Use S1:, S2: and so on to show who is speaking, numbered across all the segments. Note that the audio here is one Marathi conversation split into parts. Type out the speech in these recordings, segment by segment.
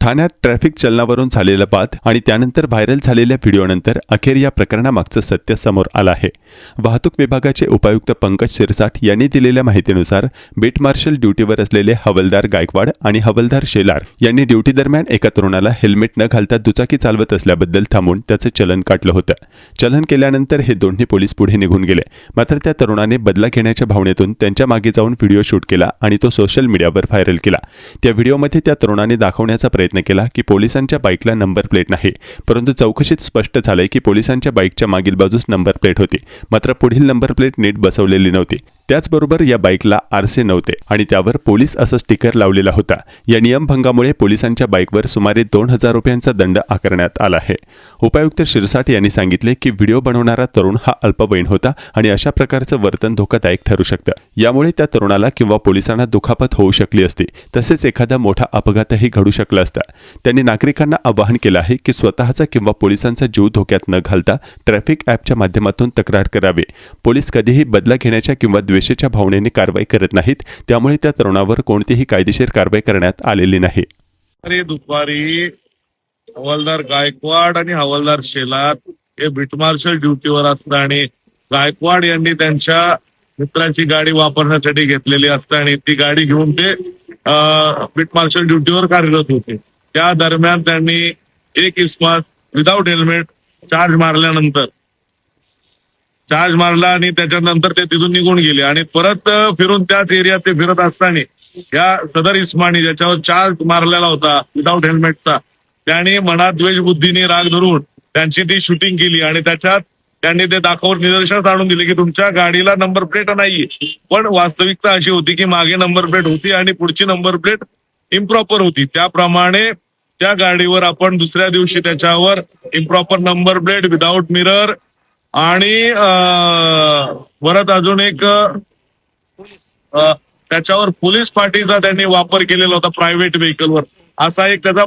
S1: ठाण्यात ट्रॅफिक चलनावरून झालेला वाद आणि त्यानंतर व्हायरल झालेल्या व्हिडिओनंतर अखेर या प्रकरणामागचं सत्य समोर आलं आहे. वाहतूक विभागाचे उपायुक्त पंकज शिरसाट यांनी दिलेल्या माहितीनुसार बीट मार्शल ड्युटीवर असलेले हवलदार गायकवाड आणि हवलदार शेलार यांनी ड्युटी दरम्यान एका तरुणाला हेल्मेट न घालता दुचाकी चालवत असल्याबद्दल थांबून त्याचं चलन काढलं होतं. चलन केल्यानंतर हे दोन्ही पोलीस पुढे निघून गेले. मात्र त्या तरुणाने बदला घेण्याच्या भावनेतून त्यांच्या मागे जाऊन व्हिडिओ शूट केला आणि तो सोशल मीडियावर व्हायरल केला. त्या व्हिडिओमध्ये त्या तरुणाने दाखवण्याचा प्रयत्न केला की पोलिसांच्या बाईकला नंबर प्लेट नाही. परंतु चौकशीत स्पष्ट झालंय की पोलिसांच्या बाईकच्या मागील बाजूस नंबर प्लेट होती. मात्र पुढील नंबर प्लेट नीट बसवलेली नव्हती. त्याचबरोबर या बाईकला आरसे नव्हते आणि त्यावर पोलीस असं स्टिकर लावलेला होता. या नियमभंगामुळे पोलिसांच्या बाईकवर सुमारे दोन हजार रुपयांचा दंड आकारण्यात आला आहे. उपायुक्त शिरसाट यांनी सांगितले की व्हिडिओ बनवणारा तरुण हा अल्पवयीन होता आणि अशा प्रकारचं वर्तन धोकादायक ठरू शकतं. यामुळे त्या तरुणाला किंवा पोलिसांना दुखापत होऊ शकली असती. तसेच एखादा मोठा अपघातही घडू शकला असता. त्यांनी नागरिकांना आवाहन केलं आहे की स्वतःचा किंवा पोलिसांचा जीव धोक्यात न घालता ट्रॅफिक ॲपच्या माध्यमातून तक्रार करावी. पोलीस कधीही बदला घेण्याच्या किंवा द्वेषाच्या भावनेने कारवाई करत नाहीत त्यामुळे त्या तरुणावर कोणतीही कायदेशीर कारवाई करण्यात आलेली नाही.
S2: दुपारी हवालदार गायकवाड आणि हवालदार शेलार हे बीट मार्शल ड्युटीवर असताना आणि गायकवाड यांनी त्यांच्या मित्राची गाडी वापरण्यासाठी घेतलेली असते आणि ती गाडी घेऊन ते बिट बीट मार्शल ड्युटीवर कार्यरत होते. त्या दरम्यान त्यांनी एक इस्मात विदाऊट हेल्मेट चार्ज मारल्यानंतर चार्ज मारला आणि त्याच्यानंतर ते तिथून निघून गेले. आणि परत फिरून त्याच एरियात ते फिरत असताना या सदर इस्मानी ज्याच्यावर चार्ज मारलेला होता विदाऊट हेल्मेटचा त्याने मनात द्वेष बुद्धीने राग धरून त्यांची ती शूटिंग केली आणि त्याच्यात त्यांनी ते दाखवून निदर्शनास आणून दिले की तुमच्या गाडीला नंबर प्लेट नाही पण वास्तविकता अशी होती की मागे नंबर प्लेट होती आणि पुढची नंबर प्लेट इम्प्रॉपर होती. त्याप्रमाणे त्या गाडीवर आपण दुसऱ्या दिवशी त्याच्यावर improper number plate without mirror आणि परत अजून एक त्याच्यावर पोलीस पार्टीचा त्यांनी वापर केलेला होता प्रायव्हेट व्हेकलवर असा एक त्याचा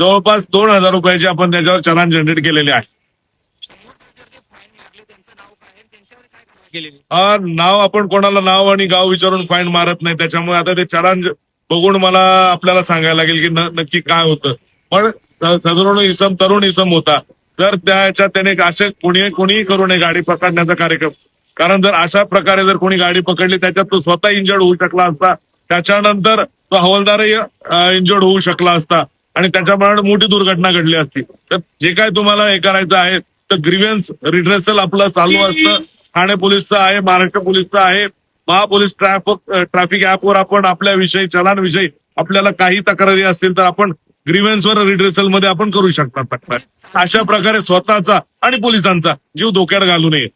S2: जवळपास दोन हजार रुपयाचे आपण त्याच्यावर चलान जनरेट केलेले आहे. नाव आपण कोणाला नाव आणि गाव विचारून फाईन मारत नाही. त्याच्यामुळे आता ते चलान बघून मला आपल्याला सांगायला लागेल की नक्की काय होतं. पण स- इसम तरुण इसम होता. तर त्याच्यात त्याने असे कोणी कोणीही करू नये गाडी पकडण्याचा कार्यक्रम. कारण जर अशा प्रकारे जर कोणी गाडी पकडली त्याच्यात तो स्वतः इंजर्ड होऊ शकला असता. त्याच्यानंतर तो हवालदारही इंजर्ड होऊ शकला असता. आणि त्याच्यामुळे मोठी दुर्घटना घडली असती. तर जे काय तुम्हाला हे करायचं आहे तर ग्रीव्हन्स रिड्रेसल आपलं चालू असतं. ठाणे पोलीसचं आहे महाराष्ट्र पोलीसचं आहे. महापोलीस ट्रॅफिक ट्रॅफिक ऍपवर आपण आपल्या विषयी चलांविषयी आपल्याला काही तक्रारी असतील तर आपण ग्रीव्हन्सवर रिड्रेसलमध्ये आपण करू शकता तक्रार अशा प्रकारे स्वतःचा आणि पोलिसांचा जीव धोक्यात घालू नये.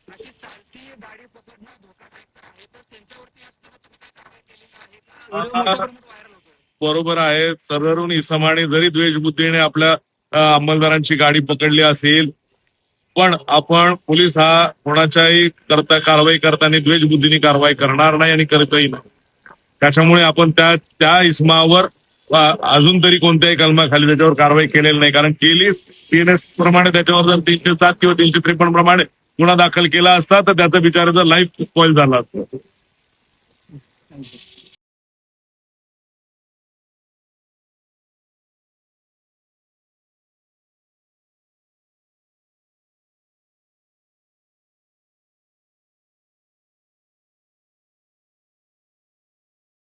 S2: बरोबर आहे. सदरून इसमाने जरी द्वेषबुद्धीने आपल्या अंमलदारांची गाडी पकडली असेल पण आपण पोलीस हा कोणाच्याही करता कारवाई करताना द्वेषबुद्धीने कारवाई करणार नाही आणि करतही नाही. त्याच्यामुळे आपण त्या त्या इस्मावर अजून तरी कोणत्याही कलमाखाली त्याच्यावर कारवाई केलेली नाही. कारण केली एस प्रमाणे त्याच्यावर जर तीनशे सात किंवा तीनशे त्रेपन्न प्रमाणे गुन्हा दाखल केला असता तर त्याचा बिचाराचा लाईफ स्पॉइल झाला असता.